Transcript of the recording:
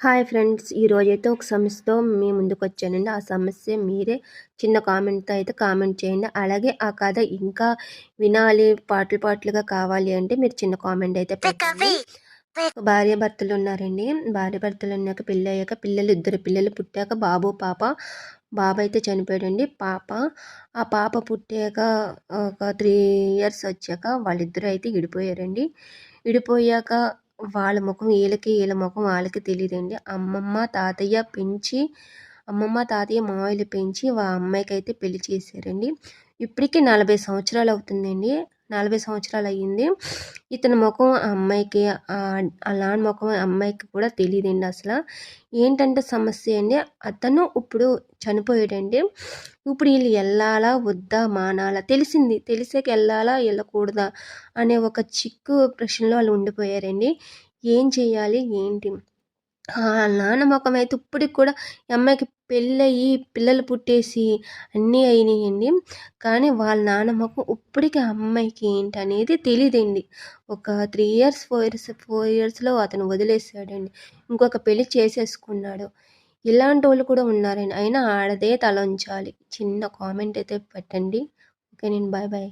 Hi friends ఈరోజైతే ఒక సమస్యతో మీ ముందుకు వచ్చానండి ఆ సమస్య మీరే చిన్న కామెంట్తో అయితే కామెంట్ చేయండి. అలాగే ఆ కథ ఇంకా వినాలి పాటలు పాటలుగా కావాలి అంటే మీరు చిన్న కామెంట్ అయితే పెట్టండి. భార్య భర్తలు ఉన్నారండి. భార్య భర్తలు ఉన్నాక పెళ్ళి అయ్యాక పిల్లలు ఇద్దరు పిల్లలు పుట్టాక బాబు పాప. బాబు అయితే చనిపోయాడండి. పాప. ఆ పాప పుట్టాక ఒక త్రీ ఇయర్స్ వచ్చాక వాళ్ళిద్దరూ అయితే విడిపోయారండి. విడిపోయాక వాళ్ళ ముఖం వీళ్ళకి వీళ్ళ ముఖం వాళ్ళకి తెలియదండి అమ్మమ్మ తాతయ్య పెంచి అమ్మమ్మ తాతయ్య మావయ్యలు పెంచి వా అమ్మాయికి అయితే పెళ్ళి చేశారండి. ఇప్పటికీ నలభై సంవత్సరాలు అవుతుందండి. నలభై సంవత్సరాలు అయ్యింది ఇతని ముఖం ఆ అమ్మాయికి ఆ నాన్న ముఖం అమ్మాయికి కూడా తెలియదండి అసలు. ఏంటంటే సమస్య అండి అతను ఇప్పుడు చనిపోయాడండి. ఇప్పుడు వీళ్ళు వెళ్ళాలా వద్దా మానాలా? తెలిసింది తెలిసాక వెళ్ళాలా వెళ్ళకూడదా అనే ఒక చిక్కు ప్రశ్నలో వాళ్ళు ఉండిపోయారండి. ఏం చేయాలి ఏంటి? నాన్న ముఖం అయితే ఇప్పటికి కూడా ఈ అమ్మాయికి పెళ్ళయి పిల్లలు పుట్టేసి అన్నీ అయినాయండి. కానీ వాళ్ళ నాన్న ముఖం ఇప్పటికీ అమ్మాయికి ఏంటి అనేది తెలియదండి ఒక three years four years four ఇయర్స్లో అతను వదిలేసాడండి ఇంకొక పెళ్ళి చేసేసుకున్నాడు. ఇలాంటి వాళ్ళు కూడా ఉన్నారండి. అయినా ఆడదే తల ఉంచాలి చిన్న కామెంట్ అయితే పెట్టండి. ఓకే నేను బాయ్ బాయ్